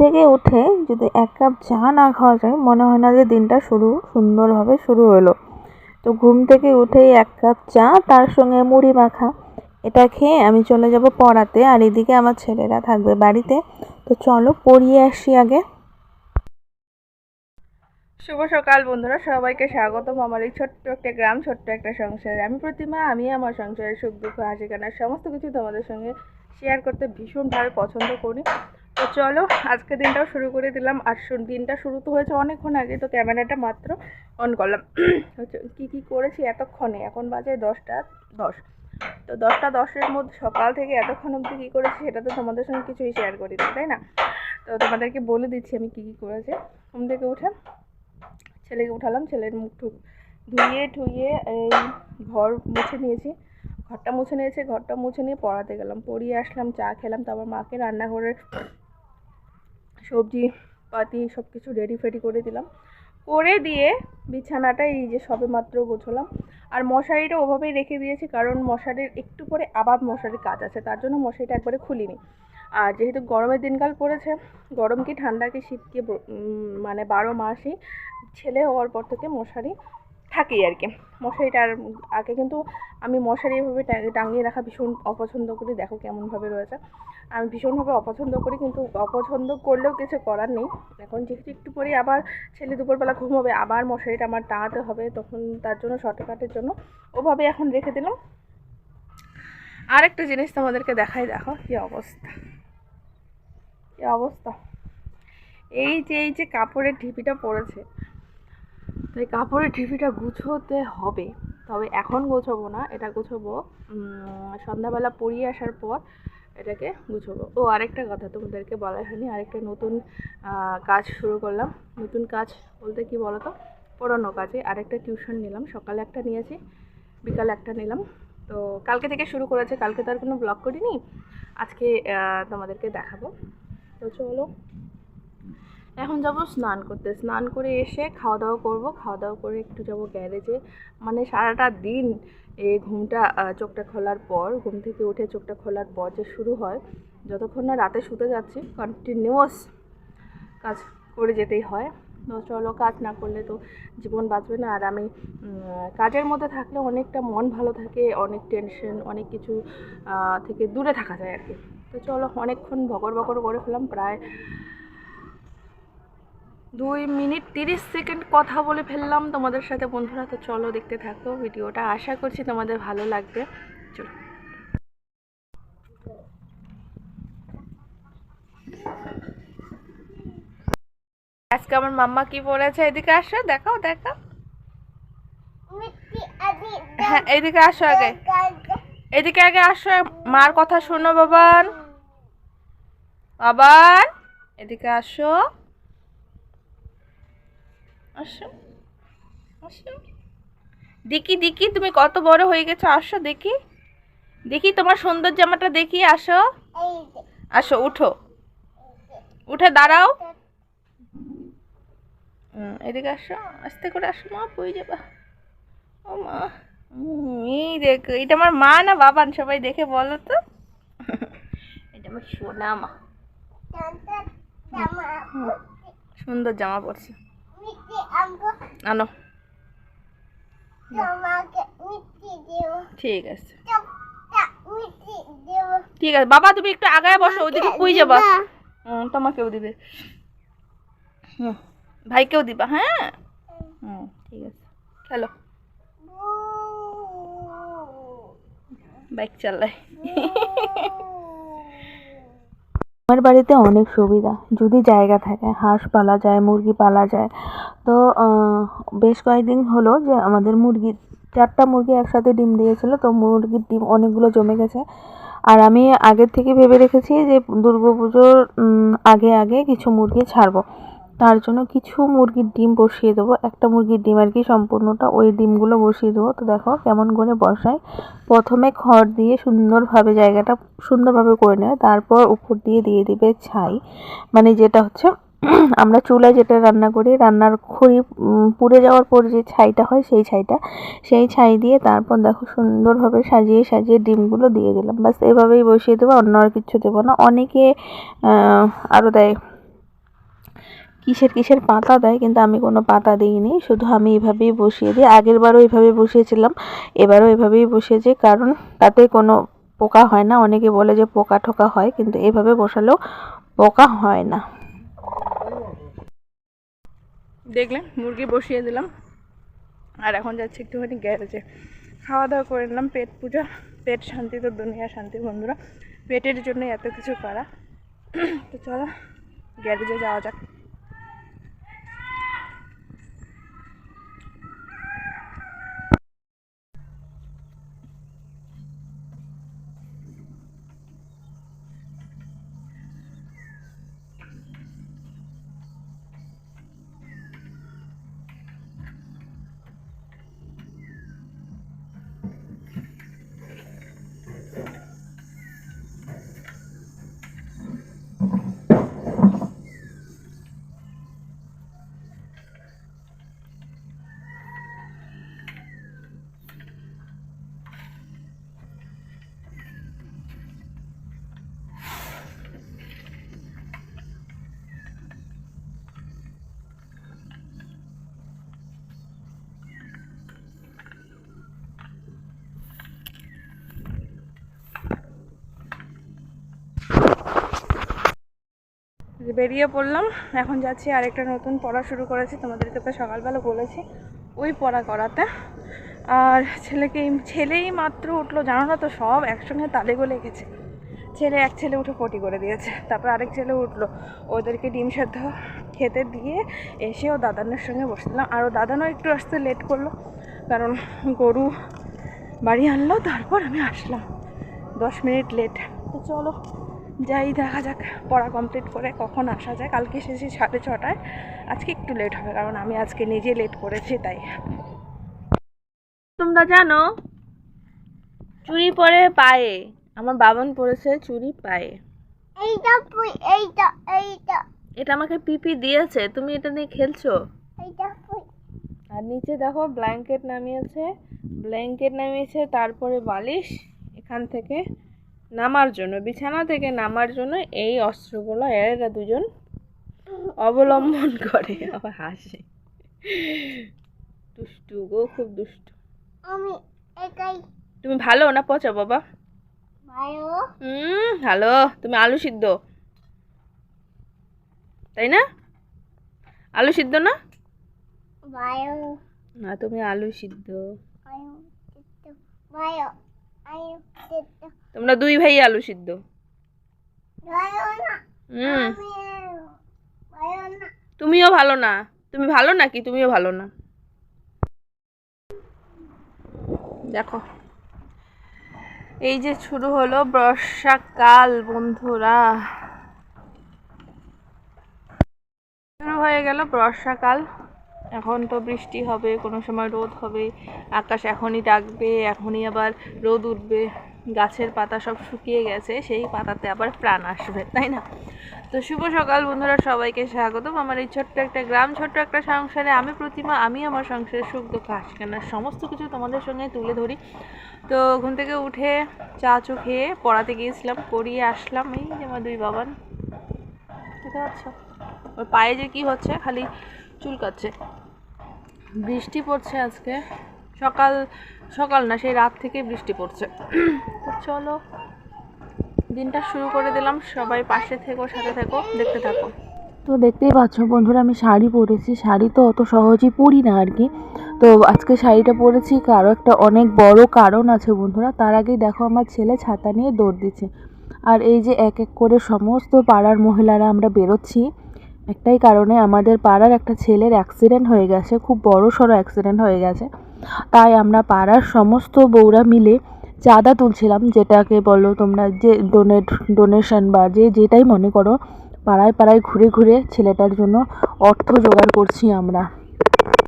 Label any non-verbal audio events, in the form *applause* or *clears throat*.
থেকে উঠে যদি এক কাপ চা না খাওয়া যায়, মনে হয় না যে দিনটা শুরু, সুন্দরভাবে শুরু হলো। তো ঘুম থেকে উঠেই এক কাপ চা, তার সঙ্গে মুড়ি মাখা। এটা খেয়ে আমি চলে যাব পড়াতে, আর এদিকে আমার ছেলেরা থাকবে বাড়িতে। তো চলো পড়িয়ে আসি আগে। শুভ সকাল বন্ধুরা, সবাইকে স্বাগতম আমার এই ছোট্ট একটা গ্রাম, ছোট্ট একটা সংসারে। আমি প্রতিমা, আমি আমার সংসারের সুখ দুঃখ, হাসি কান্না সমস্ত কিছু তোমাদের সঙ্গে শেয়ার করতে ভীষণভাবে পছন্দ করি। তো চলো, আজকে দিনটাও শুরু করে দিলাম। আর দিনটা শুরু তো হয়েছে অনেকক্ষণ আগে, তো ক্যামেরাটা মাত্র অন করলাম। হচ্ছে কী কী করেছি এতক্ষণে? এখন বাজে দশটা দশ। তো দশটা দশের মধ্যে, সকাল থেকে এতক্ষণ অবধি কী করেছি সেটা তো তোমাদের সঙ্গে কিছুই শেয়ার করি না, তাই না? তো তোমাদেরকে বলে দিচ্ছি আমি কী কী করেছি। ঘুম থেকে উঠে ছেলেকে উঠালাম, ছেলের মুখ টুক ধুয়ে ঠুয়ে এই ঘর মুছে নিয়েছি। ঘরটা মুছে নিয়েছি, ঘরটা মুছে নিয়ে পড়াতে গেলাম। পড়িয়ে আসলাম, চা খেলাম, তারপর মাকে রান্নাঘরের সবজি পাতি সব কিছু রেডি ফেডি করে দিলাম। করে দিয়ে বিছানাটা এই যে সবে মাত্র গোছলাম। আর মশারিটা ওভাবেই রেখে দিয়েছি কারণ মশারির একটু পরে আবার মশারির কাজ আছে, তার জন্য মশারিটা একবারে খুলিনি। আর যেহেতু গরমের দিনকাল পড়েছে, গরম কি ঠান্ডা কি শীত কি মানে বারো মাসই ছেলে হওয়ার পর থেকে মশারি থাকেই আর কি। মশারিটা আর আগে কিন্তু আমি মশারি এভাবে টাঙিয়ে- রাখা ভীষণ অপছন্দ করি। দেখো কেমনভাবে রয়েছে। আমি ভীষণভাবে অপছন্দ করি কিন্তু অপছন্দ করলেও কিছু করার নেই। এখন যেহেতু একটু পরেই আবার ছেলে দুপুরবেলা ঘুমোবে আবার মশারিটা আমার টাঙাতে হবে, তখন তার জন্য শর্টকাটের জন্য ওভাবে এখন রেখে দিলাম। আরেকটা জিনিস তোমাদেরকে দেখাই, দেখো কি অবস্থা। কি অবস্থা। এই যে এই যে কাপড়ের ঢিপিটা পড়েছে তো এই কাপড়ের ঢিপিটা গুছোতে হবে। তবে এখন গোছাবো না, এটা গোছাবো সন্ধ্যাবেলা পরিয়ে আসার পর এটাকে গুছাবো। ও, আরেকটা কথা তোমাদেরকে বলা হয়নি, আরেকটা নতুন কাজ শুরু করলাম। নতুন কাজ বলতে কি বলো তো পড়ানো কাজে। আরেকটা টিউশন নিলাম, সকালে একটা নিয়েছি, বিকালে একটা নিলাম। তো কালকে থেকে শুরু করেছে, কালকে তো আর কোনো ব্লগ করিনি। আজকে তোমাদেরকে দেখাবো। তো চলো। এখন যাব স্নান করতে। স্নান করে এসে খাওয়া দাওয়া করব। খাওয়া দাওয়া করে একটু যাব গ্যারেজে। মানে সারাটা দিন এই ঘুমটা চোখটা খোলার পর, ঘুম থেকে উঠে চোখটা খোলার পর যে শুরু হয়, যতক্ষণ না রাতে শুতে যাচ্ছি কন্টিনিউয়াস কাজ করে যেতেই হয়। তো চলো কাজ না করলে তো জীবন বাঁচবে না। আর আমি কাজের মধ্যে থাকলে অনেকটা মন ভালো থাকে, অনেক টেনশন অনেক কিছু থেকে দূরে থাকা যায় আর কি। তো চলো অনেকক্ষণ বকর বকর করে ফেলাম প্রায় দুই মিনিট তিরিশ সেকেন্ড কথা বলে ফেললাম তোমাদের সাথে। বন্ধুরা, তো চলো দেখতে থাকো ভিডিওটা। আশা করছি তোমাদের ভালো লাগবে। চলো। আজকে আমার মাম্মা কি পড়েছে এদিকে আসো, দেখাও দেখাও। হ্যাঁ এদিকে আসো আগে। এদিকে আগে আসো। মার কথা শোনো বাবান বাবান এদিকে আসো। আসো। আসো। দেখি দেখি তুমি কত বড় হয়ে গেছো আসো দেখি। দেখি তোমার সুন্দর জামাটা দেখি আসো। আসো উঠো। উঠে দাঁড়াও। এদিকে আসো আস্তে করে আসো মা বই যাবা। ও মা এই দেখো এটা আমার মা না বাবান সবাই দেখে বলো তো। এটা আমার সোনা মা। সুন্দর জামা পরছে। আনো। ঠিক আছে। ঠিক আছে। বাবা তুমি একটু আগায় বসো ওইদিকে পুই যাবা? হুম তোমাকেও দিবে। হুম ভাইকেও দিবা হ্যাঁ? হুম ঠিক আছে। চলো বাইক চালাই আমার বাড়িতে অনেক সুবিধা। যদি জায়গা থাকে, হাঁস পালা যায়, মুরগি পালা যায়। তো বেশ কয়েকদিন হলো যে আমাদের মুরগি, চারটা মুরগি একসাথে ডিম দিয়েছিল, তো মুরগির ডিম অনেকগুলো জমে গেছে। আর আমি আগের থেকে ভেবে রেখেছি যে দুর্গা পুজোর আগে আগে কিছু মুরগি ছাড়বো। তার জন্য কিছু মুরগির ডিম বসিয়ে দেবো। একটা মুরগির ডিম আর কি সম্পূর্ণটা ওই ডিমগুলো বসিয়ে দেবো। তো দেখো কেমন করে বসাই। প্রথমে খড় দিয়ে সুন্দরভাবে জায়গাটা সুন্দরভাবে করে নেয়। তারপর উপর দিয়ে দিয়ে দিবে ছাই। মানে যেটা হচ্ছে *clears throat* আমরা চুলায় যেটা রান্না করি, রান্নার খড়ি পুড়ে যাওয়ার পর যে ছাইটা হয় সেই ছাইটা, সেই ছাই দিয়ে তারপর দেখো সুন্দরভাবে সাজিয়ে সাজিয়ে ডিমগুলো দিয়ে দিলাম। বাস এভাবেই বসিয়ে দেবো, অন্য আর কিছু দেবো না। অনেকে আরও দেয়। কিসের কিসের পাতা দেয়, কিন্তু আমি কোনো পাতা দিইনি। শুধু আমি এভাবেই বসিয়ে দিই। আগের বারও এভাবে বসিয়েছিলাম, এবারও এভাবেই বসিয়েছি, কারণ তাতে কোনো পোকা হয় না। অনেকে বলে যে পোকা ঠোকা হয়, কিন্তু এভাবে বসালেও পোকা হয় না। দেখলেন, মুরগি বসিয়ে দিলাম। আর এখন যাচ্ছি একটুখানি গ্যারেজে। খাওয়া দাওয়া করে নিলাম, পেট পূজা। পেট শান্তি তো দুনিয়া শান্তি, বন্ধুরা। পেটের জন্য এত কিছু করা। তো চলো, গ্যারেজে যাওয়া যাক। বেরিয়ে পড়লাম। এখন যাচ্ছি আর একটা নতুন পড়া শুরু করেছি, তোমাদেরকে তো সকালবেলা বলেছি ওই পড়া করাতে। আর ছেলেকে ছেলেই মাত্র উঠল, জানো না তো, সব একসঙ্গে তালে গলে গেছে। ছেলে এক ছেলে উঠে পটি করে দিয়েছে, তারপর আরেক ছেলে উঠল। ওদেরকে ডিম সেদ্ধ খেতে দিয়ে এসে ও দাদানের সঙ্গে বসলাম আর ও দাদানও একটু আসতে লেট করল, কারণ গরু বাড়ি আনলো, তারপর আমি আসলাম। দশ মিনিট লেট তো চলো যাই দেখা যাক পড়া কমপ্লিট করে কখন আসা যায়। কালকে এসেছি সাড়ে ছটায়। আজকে একটু লেট হবে কারণ আমি আজকে নিজে লেট করেছি তাই। তোমরা জানো চুরি পরে পায়ে। আমার বাবান পড়েছে চুরি পায়ে। এইটা এইটা এইটা। এটা আমাকে পিপি দিয়েছে তুমি এটা নিয়ে খেলছো? আর নিচে দেখো ব্ল্যাঙ্কেট নামিয়েছে। ব্ল্যাঙ্কেট নামিয়েছে তারপরে বালিশ এখান থেকে। নামার জন্য বিছানা থেকে নামার জন্য এই অস্ত্রগুলো এরা দুজন অবলম্বন করে। আবার হাসে। দুষ্টু গো খুব দুষ্টু। আমি একাই। তুমি ভালো না পচা বাবা? ভালো। হুম ভালো। তুমি আলু সিদ্ধ। তাই না? আলু সিদ্ধ না? ভালো। না তুমি আলু সিদ্ধ। তোমরা দুই ভাই আলু সিদ্ধ। হুম। তুমিও ভালো না। তুমি ভালো নাকি? তুমিও ভালো না। দেখো। এই যে শুরু হলো বর্ষাকাল, বন্ধুরা। শুরু হয়ে গেল বর্ষাকাল। এখন তো বৃষ্টি হবে, কোনো সময় রোদ হবে, আকাশ এখনই ডাকবে, এখনই আবার রোদ উঠবে, গাছের পাতা সব শুকিয়ে গেছে, সেই পাতাতে আবার প্রাণ আসবে, তাই না? তো শুভ সকাল বন্ধুরা, সবাইকে স্বাগতম। আমার এই ছোট্ট একটা গ্রাম, ছোট্ট একটা সংসারে আমি প্রতিমা, আমি আমার সংসারের সুখ দুঃখ আশকানার সমস্ত কিছু তোমাদের সঙ্গে তুলে ধরি। তো ঘুম থেকে উঠে চা চু খেয়ে পড়াতে গিয়েছিলাম, পড়িয়ে আসলাম, এই যে আমার দুই বাবান। বুঝতে পারছ ওর পায়ে যে কি হচ্ছে, খালি চুলকাচ্ছে। বৃষ্টি পড়ছে আজকে। সকাল সকাল না, সেই রাত থেকে বৃষ্টি পড়ছে। তো চলো, দিনটা শুরু করে দিলাম। সবাই পাশে থেকো, সাথে থেকো, দেখতে থাকো। তো দেখতেই পাচ্ছ বন্ধুরা, আমি শাড়ি পরেছি। শাড়ি তো অত সহজেই পরি না আর কি। তো আজকে শাড়িটা পরেছি, কারও একটা অনেক বড় কারণ আছে বন্ধুরা। তার আগেই দেখো, আমার ছেলে ছাতা নিয়ে দৌড় দিচ্ছে। আর এই যে এক এক করে সমস্ত পাড়ার মহিলারা আমরা বেরোচ্ছি। একটাই কারণে আমাদের পাড়ার একটা ছেলের অ্যাক্সিডেন্ট হয়ে গেছে, খুব বড় সড়ো অ্যাক্সিডেন্ট হয়ে গেছে। তাই আমরা পাড়ার সমস্ত বউরা মিলে চাঁদা তুলছিলাম, যেটাকে বলো তোমরা যে ডোনেট ডোনেশন বা যে যেটাই মনে করো, পাড়ায় পাড়ায় ঘুরে ঘুরে ছেলেটার জন্য অর্থ জোগাড় করছি আমরা।